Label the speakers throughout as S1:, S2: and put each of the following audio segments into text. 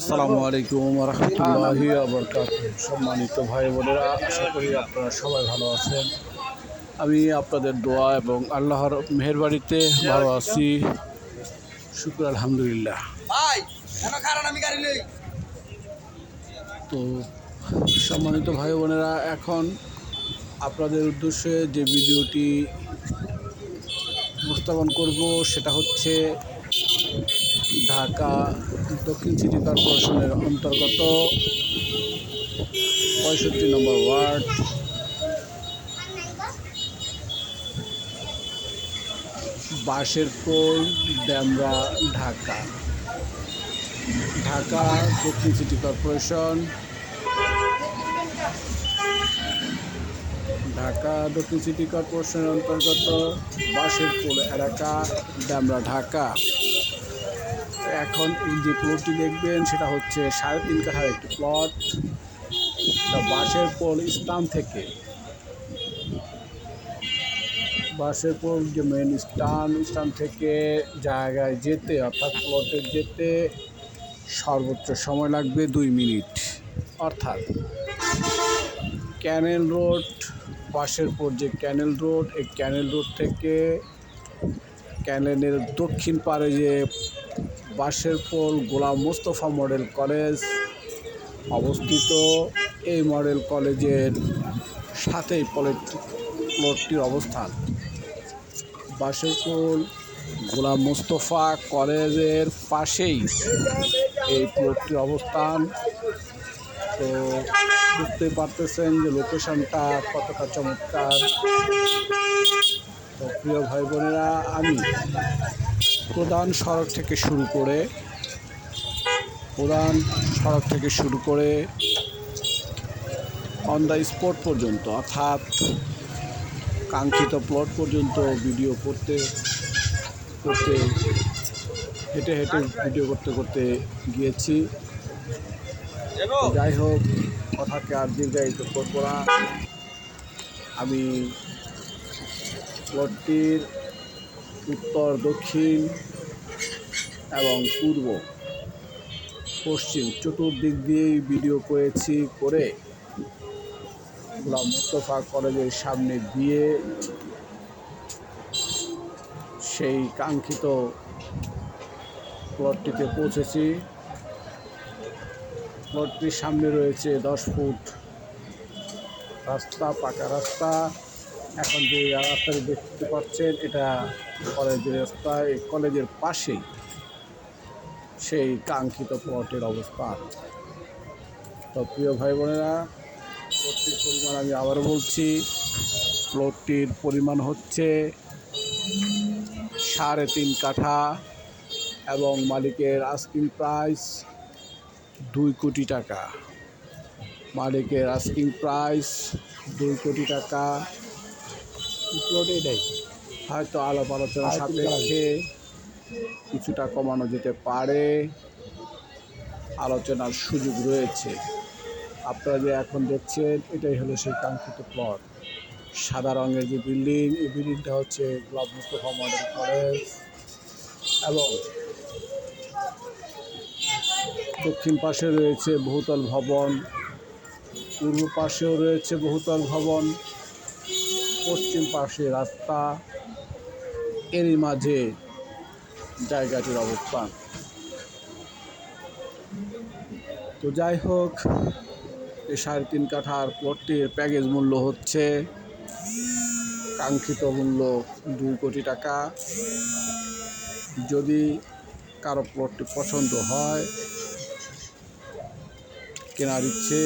S1: আসসালামু আলাইকুম রহমতুল্লাহি সম্মানিত ভাই বোনেরা আশা করি আপনারা সবাই ভালো আছেন। আমি আপনাদের দোয়া এবং আল্লাহর মেহরবাড়িতে ভালো আছি। শুক্র আলহামদুলিল্লাহ। তো সম্মানিত ভাই বোনেরা এখন আপনাদের উদ্দেশ্যে যে ভিডিওটি উপস্থাপন করব সেটা হচ্ছে ঢাকা, দক্ষিণ সিটি কর্পোরেশনের অন্তর্গত পঁয়ষট্টি নম্বর ওয়ার্ড। বাঁশের পোল ড্যামরা, ঢাকা। ঢাকা, দক্ষিণ সিটি কর্পোরেশন। ঢাকা, দক্ষিণ সিটি কর্পোরেশনের অন্তর্গত বাঁশের পোল এলাকা, ড্যামরা, ঢাকা। এখন এই যে প্লটটি দেখবেন, সেটা হচ্ছে সাড়ে তিন কাঠার একটি প্লট বাঁশের পোল স্থান থেকে। বাসের পর যে মেন স্টান স্টান থেকে জায়গায় যেতে, অর্থাৎ প্লটে যেতে সর্বোচ্চ সময় লাগবে দুই মিনিট। অর্থাৎ ক্যানেল রোড বাসের পর যে ক্যানেল রোড এই ক্যানেল রোড থেকে ক্যানেলের দক্ষিণ পারে যে বাসের পোল গোলাম মোস্তফা মডেল কলেজ অবস্থিত। এই মডেল কলেজের সাথেই প্লট প্লটটির অবস্থান। বাসেরপুর গোলাম মোস্তফা কলেজের পাশেই এই প্লটটির অবস্থান। তো বুঝতে পারতেছেন যে লোকেশনটা কতটা চমৎকার। তো প্রিয় ভাই বোনেরা আমি প্রধান সড়ক থেকে শুরু করে প্রধান সড়ক থেকে শুরু করে অন দ্য স্পট পর্যন্ত, অর্থাৎ কাঙ্ক্ষিত প্লট পর্যন্ত ভিডিও করতে করতে, হেঁটে হেঁটে ভিডিও করতে করতে গিয়েছি। যাই হোক, কথাকে আর দীর্ঘায়িত করব না। আমি প্লটটির উত্তর, দক্ষিণ এবং পূর্ব। পশ্চিম, চতুর্দিক দিয়েই ভিডিও করেছি, করে মুস্তফা কলেজের সামনে দিয়ে সেই কাঙ্ক্ষিত প্লটটিতে পৌঁছেছি। প্লটটির সামনে রয়েছে দশ ফুট রাস্তা, পাকা রাস্তা। এখন যে রাস্তাটি দেখতে পাচ্ছেন, এটা কলেজের রাস্তা, এই কলেজের পাশেই সেই কাঙ্ক্ষিত প্লটের অবস্থান তো প্রিয় ভাই বোনেরা প্লটটির পরিমাণ আমি আবারও বলছি, প্লটটির পরিমাণ হচ্ছে সাড়ে তিন কাঠা এবং মালিকের আস্কিং প্রাইস দুই কোটি টাকা। মালিকের আস্কিং প্রাইস দুই কোটি টাকা। প্লট এটাই হয়তো আলাপ আলোচনা সাপেক্ষে কিছুটা কমানো যেতে পারে। আলোচনার সুযোগ রয়েছে। আপনারা যে এখন দেখছেন এটাই হলো সেই কাঙ্ক্ষিত প্লট সাদা রঙের যে বিল্ডিং এই বিল্ডিংটা হচ্ছে গ্লাব মুস্তফা মডেল কলেজ এবং দক্ষিণ পাশে রয়েছে বহুতল ভবন। পূর্ব পাশেও রয়েছে বহুতল ভবন। পশ্চিম পাশে রাস্তা, এরই মাঝে জায়গাটির অবস্থান। তো যাই হোক, এই সাড়ে তিন কাঠার প্লটটির প্যাকেজ মূল্য হচ্ছে কাঙ্ক্ষিত মূল্য দুই কোটি টাকা। যদি কারও প্লটটি পছন্দ হয়, কেনার ইচ্ছে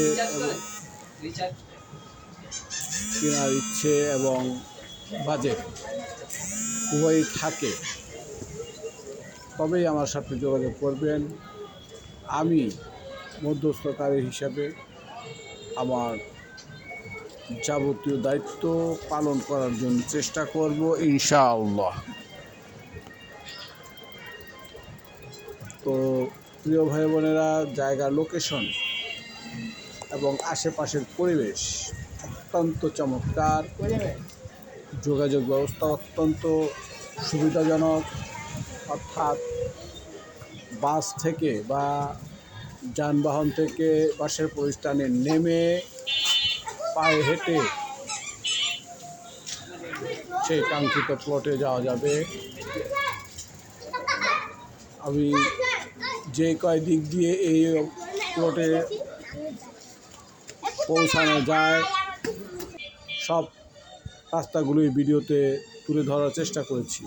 S1: কেনার ইচ্ছে এবং বাজেট উভয়ই থাকে। তবেই আমার সাথে যোগাযোগ করবেন। আমি মধ্যস্থকারী হিসাবে আমার যাবতীয় দায়িত্ব পালন করার জন্য চেষ্টা করব, ইনশাআল্লাহ। তো প্রিয় ভাই বোনেরা জায়গার লোকেশন এবং আশেপাশের পরিবেশ অত্যন্ত চমৎকার। যোগাযোগ ব্যবস্থা অত্যন্ত সুবিধাজনক। অর্থাৎ বাস থেকে বা যানবাহন থেকে বাসের প্রতিষ্ঠানে নেমে পায়ে হেঁটে সেই কাঙ্ক্ষিত প্লটে যাওয়া যাবে। আমি যে কয় দিক দিয়ে এই প্লটে পৌঁছানো যায় সব রাস্তাগুলোই ভিডিওতে তুলে ধরার চেষ্টা করেছি।